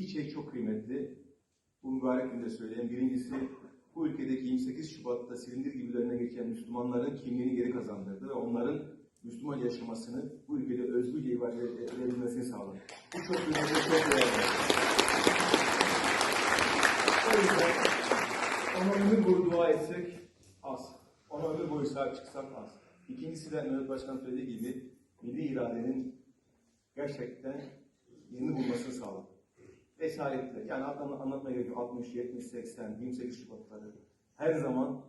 iki şey çok kıymetli. Bu mübarek günde söyleyeyim. Birincisi bu ülkedeki 28 Şubat'ta silindir gibi önüne geçen Müslümanların kimliğini geri kazandırdı ve onların Müslüman yaşamasını bu ülkede özgürce ifade edebilmesini sağladı. Bu çok kıymetli, çok değerli. O yüzden ona ömür boyu dua etsek az. Ona ömür boyu sahip çıksak az. İkincisi de Mehmet Başkan söylediği gibi milli iradenin gerçekten yerini bulmasını sağladı. Esaretle, yani anlatmaya, anlatmaya gerek yok. 60, 70, 80, 28 Şubatları her zaman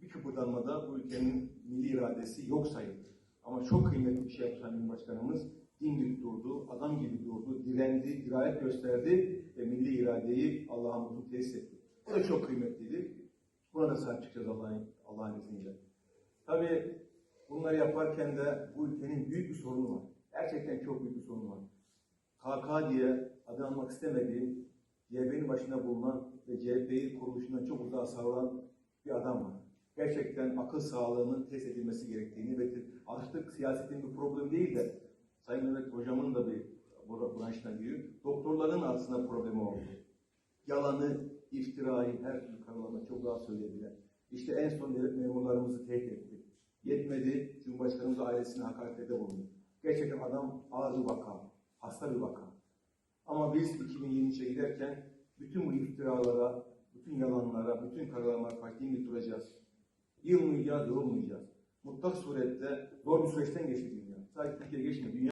bir kıpırdanmada bu ülkenin milli iradesi yok sayıldı. Ama çok kıymetli bir şey yaptı Sayın Başkanımız. Dimdik durdu, adam gibi durdu, direndi, dirayet gösterdi ve milli iradeyi Allah'a mutlu tesis etti. Bu da çok kıymetliydi. Buna da sahip çıkacağız Allah'ın Allah'ın izniyle. Tabii bunları yaparken de bu ülkenin büyük bir sorunu var. Gerçekten çok büyük bir sorunu var. KK diye adı almak istemediğim CHP'nin başında bulunan ve CHP'yi kuruluşundan çok uzağa savran bir adam var. Gerçekten akıl sağlığının test edilmesi gerektiğini ve artık siyasetin bir problem değil de Sayın Mehmet Hocam'ın da bir branşına giriyor. Doktorların aslında problemi oldu. Yalanı, iftirayı her türlü kanallarında çok rahat söyleyebilen. İşte en son devlet memurlarımızı tehdit etti. Yetmedi, Cumhurbaşkanımız ailesine hakarette bulundu. Gerçekten adam bir vaka, hasta bir vaka. Ama biz 2023'e giderken bütün bu iftiralara, bütün yalanlara, bütün karşı dimdik duracağız. Yılmayacağız, yorulmayacağız. Mutlak surette zor bir süreçten geçti dünya. Sadece Türkiye geçmedi, dünya